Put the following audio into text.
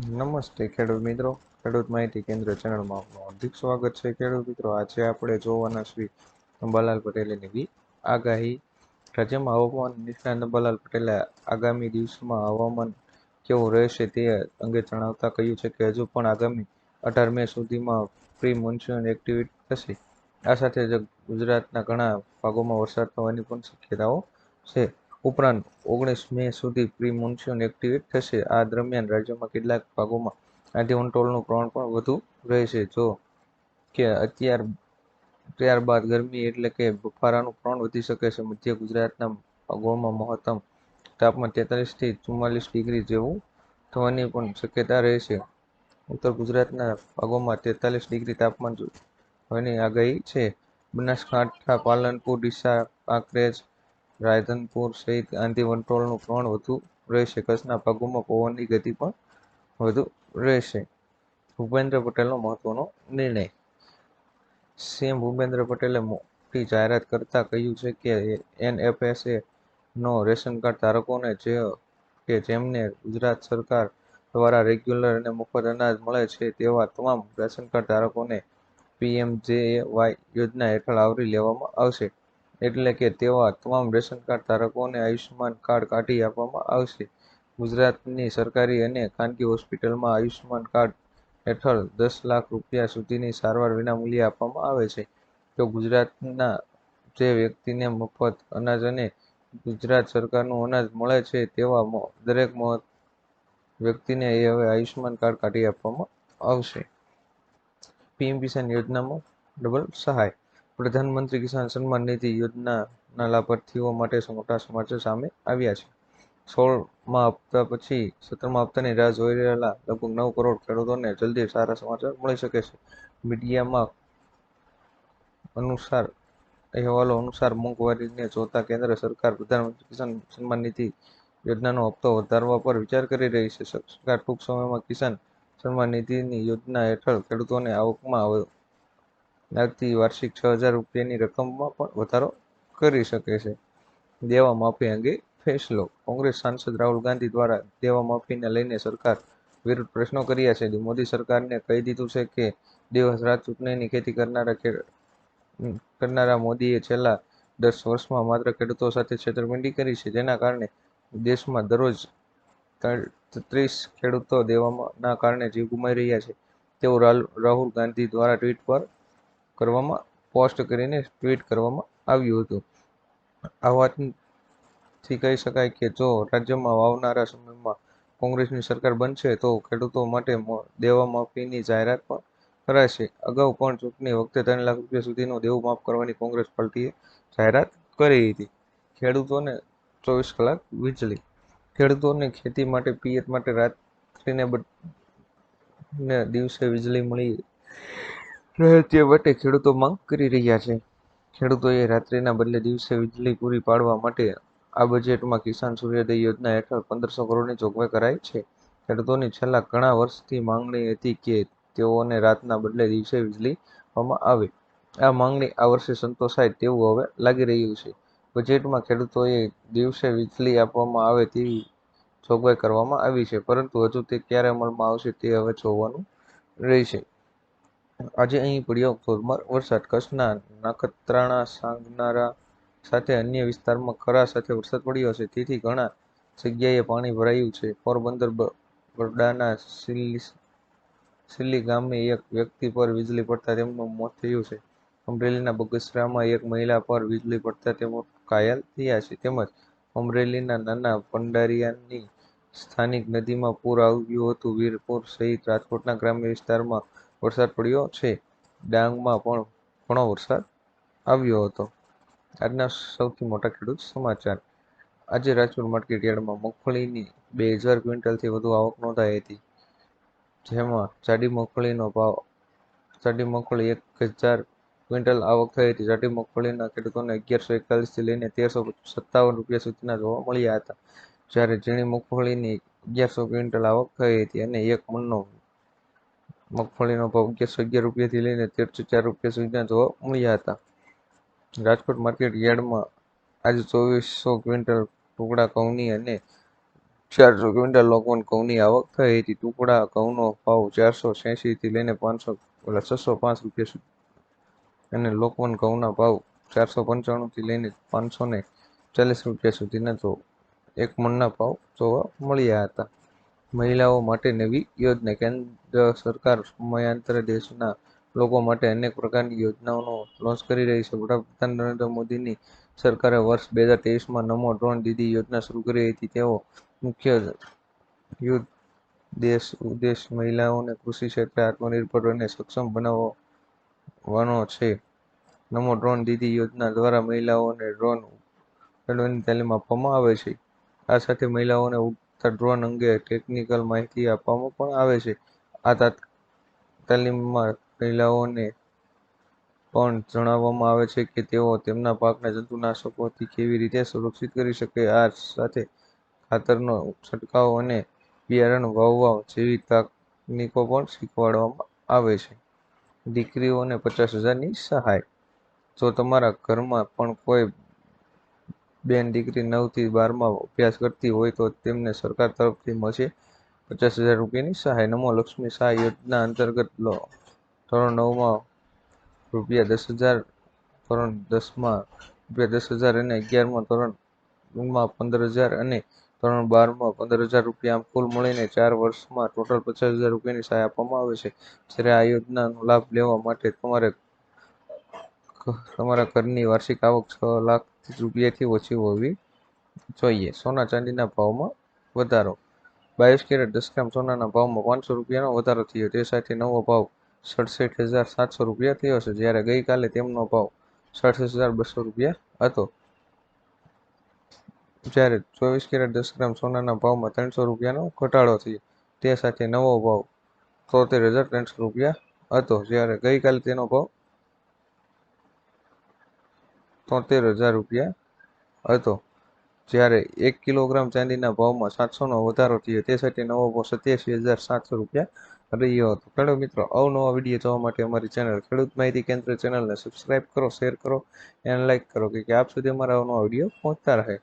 નમસ્તે ખેડૂત મિત્રો. ખેડૂત માહિતી કેન્દ્ર ચેનલમાં આપનું હાર્દિક સ્વાગત છે. ખેડૂત મિત્રો, આજે આપણે જોવાના શ્રી અંબાલાલ પટેલની નવી આગાહી. રાજ્યમાં હવામાન નિષ્ણાત અંબાલાલ પટેલે આગામી દિવસોમાં હવામાન કેવું રહેશે તે અંગે જણાવતા કહ્યું છે કે હજુ પણ આગામી અઢાર મે સુધીમાં પ્રી મોન્સૂન એક્ટિવિટી થશે. આ સાથે જ ગુજરાતના ઘણા ભાગોમાં વરસાદ થવાની પણ શક્યતાઓ છે. ઉપરાંત ઓગણીસ મે સુધી પ્રી મોન્સૂન એક્ટિવેટ થશે. આ દરમિયાન રાજ્યમાં કેટલાક ભાગોમાં આંધી વંટોળનું પ્રમાણ પણ વધુ રહેશે. જો કે અત્યાર, ત્યારબાદ ગરમી એટલે કે બફારાનું પ્રમાણ વધી શકે છે. મધ્ય ગુજરાતના ભાગોમાં મહત્તમ તાપમાન તેતાલીસથી ચુમ્માલીસ ડિગ્રી જેવું થવાની પણ શક્યતા રહેશે. ઉત્તર ગુજરાતના ભાગોમાં તેતાલીસ ડિગ્રી તાપમાન હોવાની આગાહી છે. બનાસકાંઠા, પાલનપુર, ડીસા કાંકરેજ રાયધનપુર સહિત આંધી વંટોળનું પ્રમાણ વધુ રહેશે. કચ્છના ભાગોમાં પવનની ગતિ પણ વધુ રહેશે. ભૂપેન્દ્ર પટેલનો મહત્વનો નિર્ણય. સીએમ ભૂપેન્દ્ર પટેલે મોટી જાહેરાત કરતા કહ્યું છે કે એનએફએસએ નો રેશન કાર્ડ ધારકોને જે કે જેમને ગુજરાત સરકાર દ્વારા રેગ્યુલર અને મફત અનાજ મળે છે તેવા તમામ રેશન કાર્ડ ધારકોને પીએમજેએવાય યોજના હેઠળ આવરી લેવામાં આવશે. એટલે કે તેવા તમામ રેશન કાર્ડ ધારકોને આયુષ્યમાન કાર્ડ કાઢી આપવામાં આવશે. ગુજરાતની સરકારી અને ખાનગી હોસ્પિટલમાં આયુષ્યમાન કાર્ડ હેઠળ દસ લાખ રૂપિયા સુધીની સારવાર વિનામૂલ્યે આપવામાં આવે છે. તો ગુજરાતના જે વ્યક્તિને મફત અનાજ અને ગુજરાત સરકારનું અનાજ મળે છે તેવા દરેક વ્યક્તિને એ હવે આયુષ્યમાન કાર્ડ કાઢી આપવામાં આવશે. પીએમ કિસાન યોજનામાં ડબલ સહાય. પ્રધાનમંત્રી કિસાન સન્માન નિધિ યોજનાના લાભાર્થીઓ માટે મોટા સમાચાર સામે આવ્યા છે. સોળમાં હપ્તા પછી સત્તરમાં હપ્તાની રાહ જોઈ રહેલા લગભગ નવ કરોડ ખેડૂતોને જલ્દી સારા સમાચાર મળી શકે છે. મીડિયામાં અનુસાર, અહેવાલો અનુસાર મોંઘવારીને જોતા કેન્દ્ર સરકાર પ્રધાનમંત્રી કિસાન સન્માન નિધિ યોજનાનો હપ્તો વધારવા પર વિચાર કરી રહી છે. સરકાર ટૂંક સમયમાં કિસાન સન્માન નિધિની યોજના હેઠળ ખેડૂતોને આવકમાં આવતી વાર્ષિક છ હજાર રૂપિયાની રકમમાં પણ વધારો કરી શકે છે. દેવા માફી અંગે ફેસલો. કોંગ્રેસ સાંસદ રાહુલ ગાંધી દ્વારા દેવા માફીને લઈને સરકાર વિરુદ્ધ પ્રશ્નો કર્યા છે. મોદી સરકારને કહી દીધું છે કે દિવસ રાત ચૂંટણીની ખેતી કરનારા કરનારા મોદીએ છેલ્લા દસ વર્ષમાં માત્ર ખેડૂતો સાથે છેતરપિંડી કરી છે. જેના કારણે દેશમાં દરરોજ ત્રીસ ખેડૂતો દેવાના કારણે જીવ ગુમાવી રહ્યા છે. તેવું રાહુલ ગાંધી દ્વારા ટ્વીટ પર કરવામાં, પોસ્ટ કરીને ટ્વીટ કરવામાં આવ્યું હતું. આ વાતથી કહી શકાય કે જો રાજ્યમાં આવનારા સમયમાં કોંગ્રેસની સરકાર બનશે, તો ખેડૂતો માટે દેવા માફીની જાહેરાત પણ કરાશે. અગાઉ પણ ચૂંટણી વખતે ત્રણ લાખ રૂપિયા સુધીનું દેવું માફ કરવાની કોંગ્રેસ પાર્ટીએ જાહેરાત કરી હતી. ખેડૂતોને ચોવીસ કલાક વીજળી. ખેડૂતોને ખેતી માટે, પિયત માટે રાત્રિને ને દિવસે વીજળી મળી રહે વટે ખેડૂતો માંગ કરી રહ્યા છે. ખેડૂતોએ રાત્રિના બદલે દિવસે વીજળી પૂરી પાડવા માટે આ બજેટમાં કિસાન સૂર્યોદય યોજના હેઠળ પંદરસો કરોડની જોગવાઈ કરાઈ છે. ખેડૂતોની છેલ્લા ઘણા વર્ષથી માંગણી હતી કે તેઓને રાતના બદલે દિવસે વીજળી આપવામાં આવે. આ માંગણી આ વર્ષે સંતોષાય તેવું હવે લાગી રહ્યું છે. બજેટમાં ખેડૂતોએ દિવસે વીજળી આપવામાં આવે તેવી જોગવાઈ કરવામાં આવી છે, પરંતુ હજુ તે ક્યારે અમલમાં આવશે તે હવે જોવાનું રહેશે. આજે અહીં પડ્યો ધોધમાર વરસાદ. કચ્છના નખત્રાણા સાંગનારા સાથે અન્ય વિસ્તારમાં ખરા સાથે વરસાદ પડ્યો છે તેથી ઘણા જગ્યાએ પાણી ભરાયું છે. પોરબંદર બરડાના સિલ્લી ગામે એક વ્યક્તિ પર વીજળી પડતા તેમનું મોત થયું છે. અમરેલીના બગસરામાં એક મહિલા પર વીજળી પડતા તેઓ ઘાયલ થયા છે. તેમજ અમરેલીના નાના ભંડારિયાની સ્થાનિક નદીમાં પૂર આવ્યું હતું. વીરપુર સહિત રાજકોટના ગ્રામ્ય વિસ્તારમાં વરસાદ પડ્યો છે. ડાંગમાં પણ ઘણો વરસાદ આવ્યો હતો. આજના સૌથી મોટા ખેડૂત સમાચાર. આજે રાજકોટ માર્કેટ યાર્ડમાં મગફળીની બે હજાર ક્વિન્ટલથી વધુ આવક નોંધાઈ હતી. જેમાં જાડી મગફળીનો ભાવ, જાડી મગફળી એક હજાર ક્વિન્ટલ આવક થઈ હતી. જાડી મગફળીના ખેડૂતોને અગિયારસો એકતાલીસથી લઈને તેરસો સત્તાવન રૂપિયા સુધીના જોવા મળ્યા હતા. જ્યારે ઝીણી મગફળીની અગિયારસો ક્વિન્ટલ આવક થઈ હતી અને એક મણનો મગફળીનો ભાવ અગિયારસો અગિયાર રૂપિયાથી લઈને તેરસો ચાર રૂપિયા સુધીના જોવા મળ્યા હતા. રાજકોટ માર્કેટ યાર્ડમાં આજે ચોવીસો ક્વિન્ટલ ટુકડા ઘઉંની અને ચારસો ક્વિન્ટલ લોકવન ઘઉંની આવક થઈ હતી. ટુકડા ઘઉંનો ભાવ ચારસો થી લઈને પાંચસો છસો પાંચ રૂપિયા સુધી. અને લોકવન ઘઉંના ભાવ ચારસો પંચાણુંથી લઈને પાંચસો ને ચાલીસ રૂપિયા સુધીના જો, એક મણના ભાવ જોવા મળ્યા હતા. મહિલાઓ માટે નવી યોજના. કેન્દ્ર સરકાર સમયાંતરે દેશના લોકો માટે અનેક પ્રકારની યોજનાઓનો લોન્ચ કરી રહી છે. વડાપ્રધાન નરેન્દ્ર મોદીની સરકારે વર્ષ બે હજાર તેવીસમાં નમો ડ્રોન દીદી યોજના શરૂ કરી હતી. તેઓ મુખ્ય યુદ્ધ દેશ ઉદ્દેશ મહિલાઓને કૃષિ ક્ષેત્રે આત્મનિર્ભર અને સક્ષમ બનાવવાનો છે. નમો ડ્રોન દીદી યોજના દ્વારા મહિલાઓને ડ્રોન ઉડાડવાની તાલીમ આપવામાં આવે છે. આ સાથે મહિલાઓને ઉડતા ડ્રોન અંગે ટેકનિકલ માહિતી આપવામાં પણ આવે છે. આ તાલીમમાં મહિલાઓને પણ જણાવવામાં આવે છે કે તેઓ તેમના પાકને જંતુનાશકોથી કેવી રીતે સુરક્ષિત કરી શકે, આ સાથે ખાતરનો છંટકાવ અને બિયારણ વાવવા જેવી તકનીકો પણ શીખવાડવામાં આવે છે. દીકરીઓને પચાસ હજારની સહાય. જો તમારા ઘરમાં પણ કોઈ બેન દીકરી નવથી બારમાં અભ્યાસ કરતી હોય તો તેમને સરકાર તરફથી મળશે. પચાસ હજાર રૂપિયાની સહાય. નમો લક્ષ્મી સહાય યોજના અંતર્ગત લો. ધોરણ નવમાં રૂપિયા દસ હજાર, ધોરણ દસમાં રૂપિયા દસ હજાર અને અગિયારમાં ધોરણમાં પંદર હજાર અને ધોરણ બારમાં પંદર હજાર રૂપિયા આમ કુલ મળીને ચાર વર્ષમાં ટોટલ પચાસ હજાર રૂપિયાની સહાય આપવામાં આવે છે. જ્યારે આ યોજનાનો લાભ લેવા માટે તમારે તમારા ઘરની વાર્ષિક આવક છ લાખ રૂપિયાથી ઓછી હોવી જોઈએ. સોના ચાંદીના ભાવમાં વધારો. બાવીસ કેરેટ દસ ગ્રામ સોનાના ભાવમાં પાંચસો રૂપિયાનો વધારો થયો. તે સાથે નવો ભાવ સડસઠ હજાર સાતસો રૂપિયા થયો છે. જ્યારે ગઈકાલે તેમનો ભાવ સડસઠ હજાર બસો રૂપિયા હતો. જ્યારે ચોવીસ કેરેટ દસ ગ્રામ સોનાના ભાવમાં ત્રણસો રૂપિયાનો ઘટાડો થયો. તે સાથે નવો ભાવ તોતેર હજાર ત્રણસો રૂપિયા હતો. જ્યારે ગઈકાલે તેનો ભાવ તોતેર હજાર રૂપિયા હતો. જ્યારે એક કિલોગ્રામ ચાંદીના ભાવમાં સાતસોનો વધારો થયો, તે સાથે નવો ભાવ સત્યાસી હજાર સાતસો રૂપિયા રહ્યો હતો. ખેડૂત મિત્રો, અવનવા વીડિયો જોવા માટે અમારી ચેનલ ખેડૂત માહિતી કેન્દ્ર ચેનલને સબસ્ક્રાઇબ કરો શેર કરો અને લાઇક કરો કે આપ સુધી અમારા અવનવા વીડિયો પહોંચતા રહે.